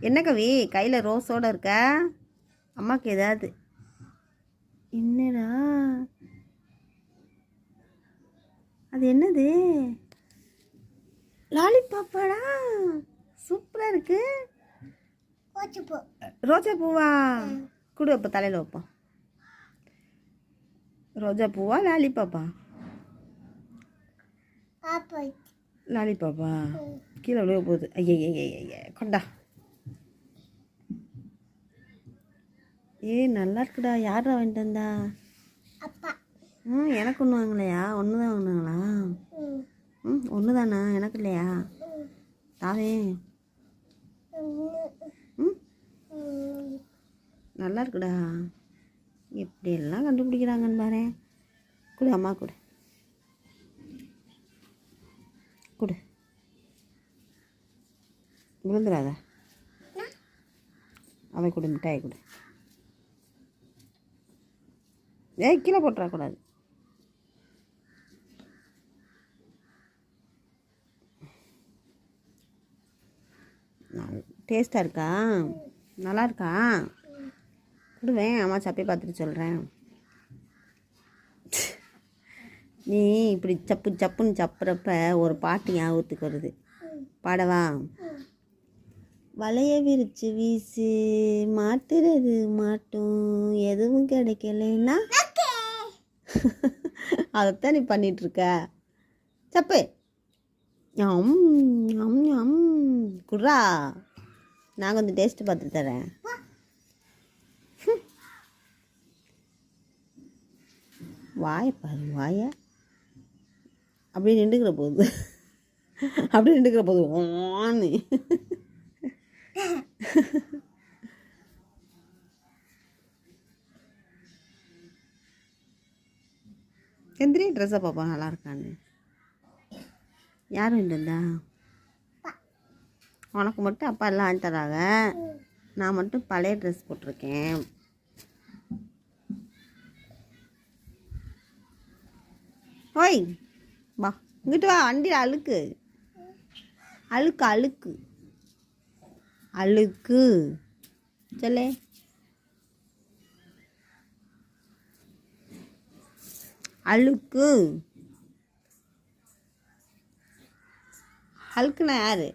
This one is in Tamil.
என்ன கவி? கையில் ரோஸோடு இருக்க? அம்மாவுக்கு ஏதாவது? என்னடா? அது என்னது? லாலிபாப்பாடா? சூப்பராக இருக்கு. போச்சுப்போ ரோஜா பூவா கொடு அப்போ தலையில் வைப்போம். ரோஜா பூவா லாலிபாப்பா? லாலிபாப்பா கீழே விழுக போகுது. ஐய ஐய கொண்டா. ஏ நல்லா இருக்குடா. யாரா வாங்கிட்டு வந்தா? அப்பா. ம் எனக்கு ஒன்று வாங்கலையா? ஒன்று தான் வாங்கினாங்களா? ம். ஒன்று தானா எனக்கு இல்லையா? தாவே. ம். ம். நல்லா இருக்குடா. எப்படியெல்லாம் கண்டுபிடிக்கிறாங்கன்னு பாரு. கொடு அம்மா கொடு. கொடு. விழுந்துடாத. அவை கொடு மிட்டாயை கொடு. ஏ கீழே போட்டுறக்கூடாது டேஸ்ட்டாக இருக்கா? நல்லா இருக்கா? கொடுவேன் அம்மா சப்பி பார்த்துட்டு சொல்கிறேன் நீ இப்படி சப்பு சப்புன்னு சப்புறப்ப ஒரு பாட்டு ஞாபகத்துக்கு வருது. பாடவா? வலைய விரிச்சு வீசு மாட்டுறது மாட்டும். எதுவும் கிடைக்கலன்னா? அதைத்தான் நீ பண்ணிட்டு இருக்க சப்பு அம் அம் அம் குட்ரா நான் கொஞ்சம் டேஸ்ட்டு பார்த்து தரேன். வாய பாரு வாய. அப்படியே நின்றுக்கிற போகுது அப்படியே நின்றுக்கிற போகுது ஓன்னு. எந்திரி ட்ரெஸ்ஸை பார்ப்போம் நல்லா இருக்கான்னு. யாரும் வாங்கிட்டு உனக்கு மட்டும் அப்பா எல்லாம் வாங்கி தராங்க. நான் மட்டும் பழைய ட்ரெஸ் போட்டிருக்கேன். ஓய் வா இங்கிட்டு வா வண்டியில் அழுக்கு. அழுக்கு அழுக்கு. அழுக்கு. சொல்லு. அழுக்கு. அழுக்குனா யாரு?